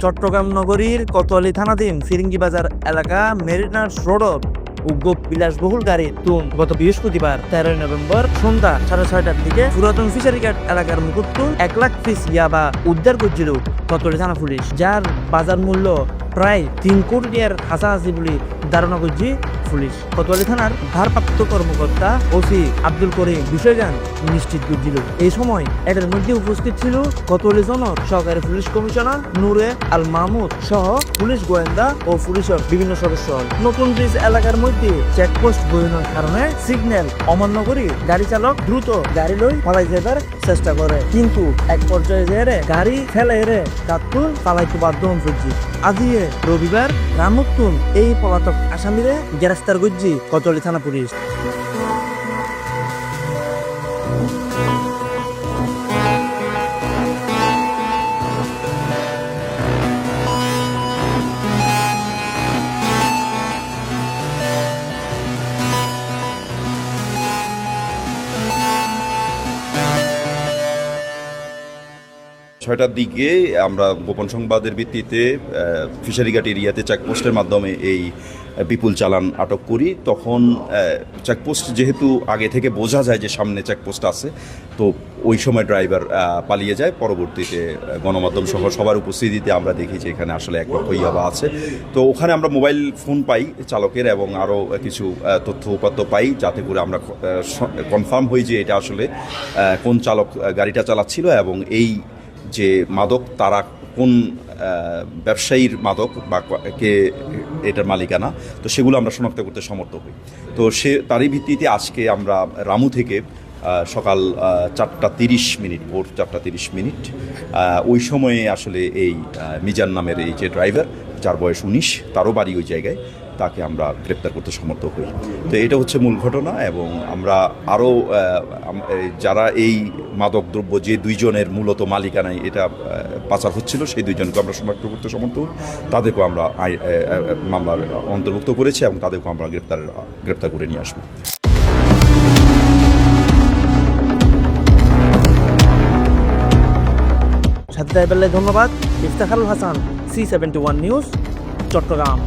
চট্টগ্রাম নগরীর কোতোয়ালি থানাধীন ফিরিঙ্গি বাজার এলাকা মেরিনার সড়ক উগ্র বিলাসবহুল গাড়ি তুম গত বৃহস্পতিবার তেরোই নভেম্বর সন্ধ্যা সাড়ে ছয়টার দিকে পুরাতন ফিশারি ঘাট এলাকার মুকুটতুন এক লাখ পিস ইয়াবা উদ্ধার করছিল কতলি থানা পুলিশ, যার বাজার মূল্য প্রায় তিন কোটি টাকার হাসাহাসি বলে ধারণা করছে পুলিশ। কোতোয়ালি থানার ভারপ্রাপ্ত কর্মকর্তা ওসি আব্দুল করিম বিষয়গান নিশ্চিত করছিল এই সময় এদের মধ্যে উপস্থিত ছিল কোতোয়ালি জনর সহকারী পুলিশ কমিশনার নূরে আল মাহমুদ সহ পুলিশ গোয়েন্দা ও পুলিশের বিভিন্ন সদস্য। নতুন ব্রিজ এলাকার মধ্যে চেকপোস্ট বইনের কারণে সিগন্যাল অমান্য করে গাড়ি চালক দ্রুত গাড়ি লই পালাই যাবার চেষ্টা করে। কিন্তু এক পর্যায়ে যেয়ে গাড়ি ফেলে এরে কাতুল পালাইতে বাধ্য হন আজিয়ে রবিবার রামুত্তুন এই পলাতক আসামিরে গ্রেফতার করছি কতলি থানা পুলিশ। ছয়টার দিকে আমরা গোপন সংবাদের ভিত্তিতে ফিশারিঘাট এরিয়াতে চেকপোস্টের মাধ্যমে এই বিপুল চালান আটক করি। তখন চেকপোস্ট যেহেতু আগে থেকে বোঝা যায় যে সামনে চেকপোস্ট আছে, তো ওই সময় ড্রাইভার পালিয়ে যায়। পরবর্তীতে গণমাধ্যম সহ সবার উপস্থিতিতে আমরা দেখি যে এখানে আসলে এক লক্ষ ইয়াবা আছে। তো ওখানে আমরা মোবাইল ফোন পাই চালকের এবং আরও কিছু তথ্য উপাত্ত পাই যাতে করে আমরা কনফার্ম হই যে এটা আসলে কোন চালক গাড়িটা চালাচ্ছিল এবং এই যে মাদক, তারা কোন ব্যবসায়ীর মাদক বা কে এটার মালিকানা, তো সেগুলো আমরা শনাক্ত করতে সমর্থ হই। তো সে, তারই ভিত্তিতে আজকে আমরা রামু থেকে সকাল চারটা তিরিশ মিনিট, ভোর চারটা তিরিশ মিনিট ওই সময়ে আসলে এই মিজান নামের এই যে ড্রাইভার, যার বয়স উনিশ, তারও বাড়ি ওই জায়গায় তাকে আমরা গ্রেপ্তার করতে সমর্থ হই তো এটা হচ্ছে মূল ঘটনা এবং আমরা আরও যারা এই মাদক দ্রব্য যে দুইজনের মূলত মালিকানায় এটা পাচার হচ্ছিল, সেই দুইজনকে আমরা শনাক্ত করতে সমর্থ হই তাদেরকেও আমরা মামলার অন্তর্ভুক্ত করেছি এবং তাদেরকেও আমরা গ্রেপ্তার গ্রেপ্তার করে নিয়ে আসব। সাথে ধন্যবাদ। Iftekharul Hasan, C seventy one news, Chattogram.